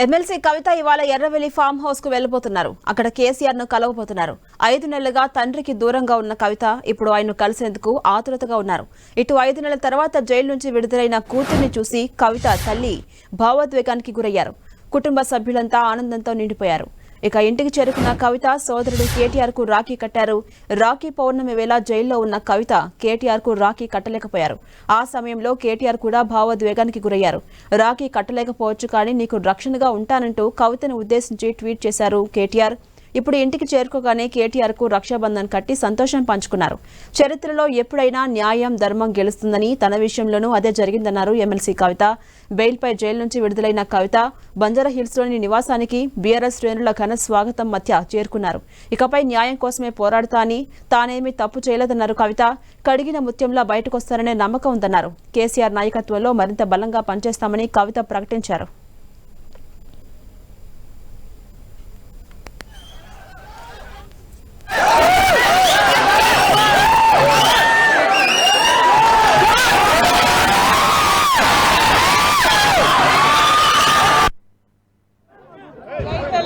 MLC కవిత ఇవాళ Erravelli form హౌస్కు వెళ్ళబోతున్నారు అక్కడ కేసీఆర్ను కలవబోతున్నారు. ఐదు నెలలుగా తండ్రికి దూరంగా ఉన్న కవిత ఇప్పుడు ఆయన్ను కలిసేందుకు ఆతురతగా ఉన్నారు. ఇటు ఐదు నెలల తర్వాత జైలు నుంచి విడుదలైన కూతుర్ని చూసి కవిత తల్లి భావోద్వేగానికి గురయ్యారు. కుటుంబ సభ్యులంతా ఆనందంతో నిండిపోయారు. ఇక ఇంటికి చేరుకున్న కవిత సోదరుడు కేటీఆర్కు రాఖీ కట్టారు. రాఖీ పౌర్ణమి వేళ జైల్లో ఉన్న కవిత కేటీఆర్కు రాఖీ కట్టలేకపోయారు. ఆ సమయంలో కేటీఆర్ కూడా భావోద్వేగానికి గురయ్యారు. రాఖీ కట్టలేకపోవచ్చు కానీ నీకు రక్షణగా ఉంటానంటూ కవితను ఉద్దేశించి ట్వీట్ చేశారు కేటీఆర్. ఇప్పుడు ఇంటికి చేరుకోగానే కేటీఆర్కు రక్షాబంధన్ కట్టి సంతోషం పంచుకున్నారు. చరిత్రలో ఎప్పుడైనా న్యాయం ధర్మం గెలుస్తుందని తన విషయంలోనూ అదే జరిగిందన్నారు ఎమ్మెల్సీ కవిత. బెయిల్పై జైలు నుంచి విడుదలైన కవిత బంజారా హిల్స్లోని నివాసానికి బీఆర్ఎస్ శ్రేణుల ఘన స్వాగతం మధ్య చేరుకున్నారు. ఇకపై న్యాయం కోసమే పోరాడుతా అని తానేమీ తప్పు చేయలేదన్నారు కవిత. కడిగిన ముత్యంలా బయటకొస్తారనే నమ్మకం ఉందన్నారు. కేసీఆర్ నాయకత్వంలో మరింత బలంగా పనిచేస్తామని కవిత ప్రకటించారు.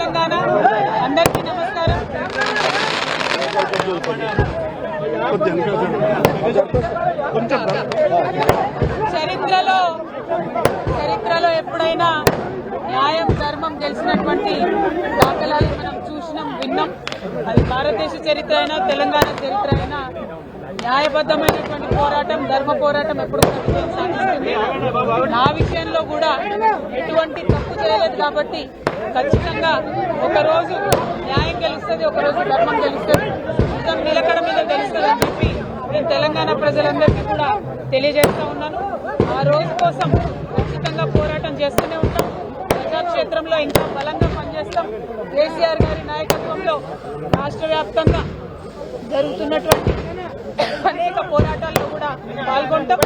తెలంగాణ. అందరికీ నమస్కారం. చరిత్రలో చరిత్రలో ఎప్పుడైనా న్యాయం ధర్మం గెలిచినటువంటి దాఖలాలు మనం చూసినాం విన్నాం. అది భారతదేశ చరిత్ర అయినా తెలంగాణ చరిత్ర అయినా న్యాయబద్ధమైనటువంటి పోరాటం ధర్మ పోరాటం ఎప్పుడు కూడా సాధిస్తుంది. నా విషయంలో కూడా ఎటువంటి తప్పు చేయలేదు కాబట్టి ఖచ్చితంగా ఒకరోజు న్యాయం గెలుస్తుంది ఒకరోజు ధర్మం గెలుస్తుంది. నిజం నిలకడ మీద గెలుస్తుంది అని చెప్పి నేను తెలంగాణ ప్రజలందరికీ కూడా తెలియజేస్తా ఉన్నాను. ఆ రోజు కోసం ఖచ్చితంగా పోరాటం చేస్తూనే ఉంటాం. ప్రజాక్షేత్రంలో ఇంకా బలంగా పనిచేస్తాం. కేసీఆర్ గారి నాయకత్వంలో రాష్ట్ర వ్యాప్తంగా జరుగుతున్నటువంటి అనేక పోరాటాల్లో కూడా పాల్గొంటాం.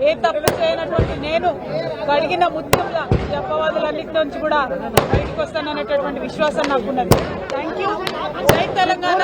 ఏ తప్పు చేయనటువంటి నేను కడిగిన ముత్యంలా ఈ అపవాదులన్నిటి నుంచి కూడా బయటకు వస్తాననేటటువంటి విశ్వాసం నాకున్నది థ్యాంక్ యూ జై తెలంగాణ.